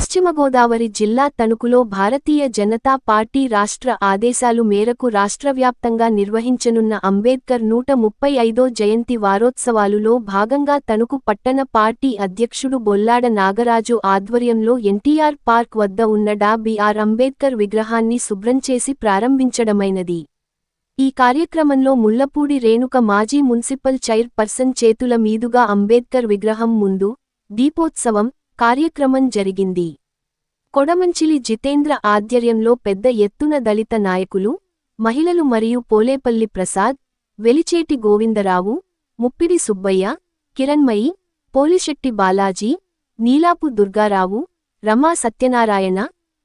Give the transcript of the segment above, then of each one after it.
పశ్చిమ గోదావరి జిల్లా తణుకులో భారతీయ జనతా పార్టీ రాష్ట్ర ఆదేశాలు మేరకు రాష్ట్రవ్యాప్తంగా నిర్వహించనున్న అంబేద్కర్ నూట ముప్పై ఐదో జయంతి వారోత్సవాలులో భాగంగా తణుకు పట్టణ పార్టీ అధ్యక్షుడు బొల్లాడ నాగరాజు ఆధ్వర్యంలో ఎన్టీఆర్ పార్క్ వద్ద ఉన్న డా బిఆర్ అంబేద్కర్ విగ్రహాన్ని శుభ్రం చేసి ప్రారంభించడమైనది. ఈ కార్యక్రమంలో ముళ్ళపూడి రేణుక మాజీ మున్సిపల్ చైర్ పర్సన్ చేతుల మీదుగా అంబేద్కర్ విగ్రహం ముందు దీపోత్సవం కార్యక్రమం జరిగింది. కొడమంచిలి జితేంద్ర ఆధ్వర్యంలో పెద్ద ఎత్తున దళిత నాయకులు మహిళలు మరియు పోలేపల్లి ప్రసాద్ వెలిచేటి గోవిందరావు ముప్పిడి సుబ్బయ్య కిరణ్మయి పోలిశెట్టి బాలాజీ నీలాపు దుర్గారావు రమా సత్యనారాయణ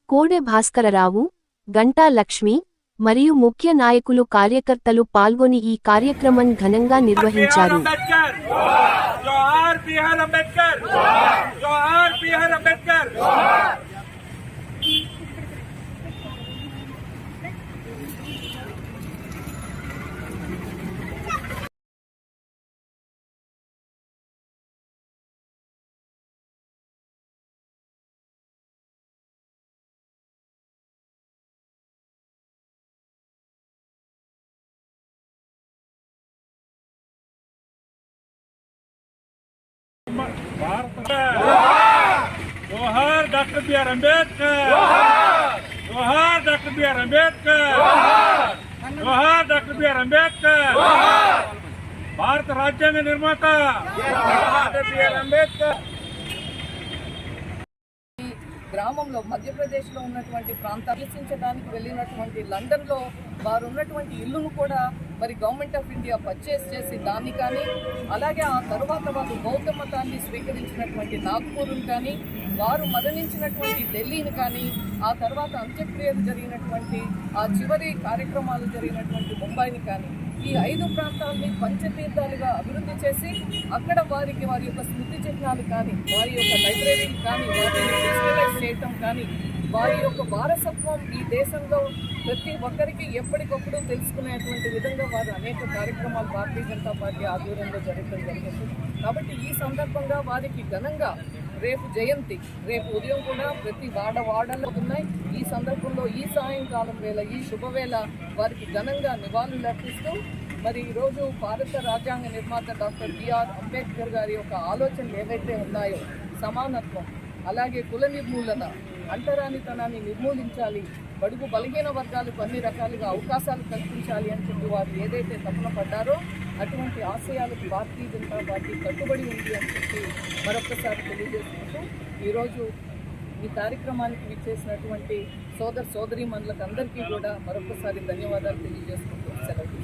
కోడె భాస్కరరావు గంటా లక్ష్మి మరియు ముఖ్య నాయకులు కార్యకర్తలు పాల్గొని ఈ కార్యక్రమం ఘనంగా నిర్వహించారు. అంబేద్కర్ జోహార్ బిహార్ అంబేద్కర్ జోహార్ బిహార్ అంబేద్కర్ భారత జోహార్ డాక్టర్ బిఆర్ అంబేద్కర్. జోహార్ డాక్టర్ బిఆర్ అంబేద్కర్. జోహార్ డాక్టర్ బిఆర్ అంబేద్కర్. భారత రాజ్యాంగ నిర్మాత బిఆర్ అంబేద్కర్. గ్రామంలో మధ్యప్రదేశ్లో ఉన్నటువంటి ప్రాంతాలు నివసించడానికి వెళ్ళినటువంటి లండన్లో వారు ఉన్నటువంటి ఇల్లును కూడా మరి గవర్నమెంట్ ఆఫ్ ఇండియా పర్చేస్ చేసి దాన్ని కానీ అలాగే ఆ తర్వాత వాళ్ళు బౌద్ధ మతాన్ని స్వీకరించినటువంటి నాగ్పూర్ను కానీ వారు మరణించినటువంటి ఢిల్లీని కానీ ఆ తర్వాత అంత్యక్రియలు జరిగినటువంటి ఆ చివరి కార్యక్రమాలు జరిగినటువంటి ముంబైని కానీ ఈ ఐదు ప్రాంతాలని పంచతీర్థాలుగా అభివృద్ధి చేసి అక్కడ వారికి వారి యొక్క స్మృతి చిహ్నాలు కానీ వారి యొక్క లైబ్రరీని కానీ వాటిని డిజిటలైజ్ చేయటం కానీ వారి యొక్క వారసత్వం ఈ దేశంలో ప్రతి ఒక్కరికి ఎప్పటికప్పుడు తెలుసుకునేటువంటి విధంగా వారు అనేక కార్యక్రమాలు భారతీయ జనతా పార్టీ ఆధ్వర్యంలో జరగడం జరిగింది. కాబట్టి ఈ సందర్భంగా వారికి ఘనంగా రేపు జయంతి రేపు ఉదయం కూడా ప్రతి వాడ వాడలో ఉన్నాయి. ఈ సందర్భంలో ఈ సాయంకాలం వేళ ఈ శుభవేళ వారికి ఘనంగా నివాళులు అర్పిస్తూ మరి ఈరోజు భారత రాజ్యాంగ నిర్మాత డాక్టర్ బిఆర్ అంబేద్కర్ గారి యొక్క ఆలోచనలు ఏవైతే ఉన్నాయో సమానత్వం అలాగే కుల నిర్మూలన అంటరానితనాన్ని నిర్మూలించాలి బడుగు బలహీన వర్గాలకు అన్ని రకాలుగా అవకాశాలు కల్పించాలి అని చెప్పి వారు ఏదైతే తపన పడ్డారో అటువంటి ఆశయాలకు భారతీయ జనతా పార్టీ కట్టుబడి ఉంది అని చెప్పి మరొకసారి తెలియజేసుకుంటూ ఈరోజు ఈ కార్యక్రమానికి విచ్చేసినటువంటి సోదర సోదరి మనులకు అందరికీ కూడా మరొకసారి ధన్యవాదాలు తెలియజేసుకుంటూ సెలవు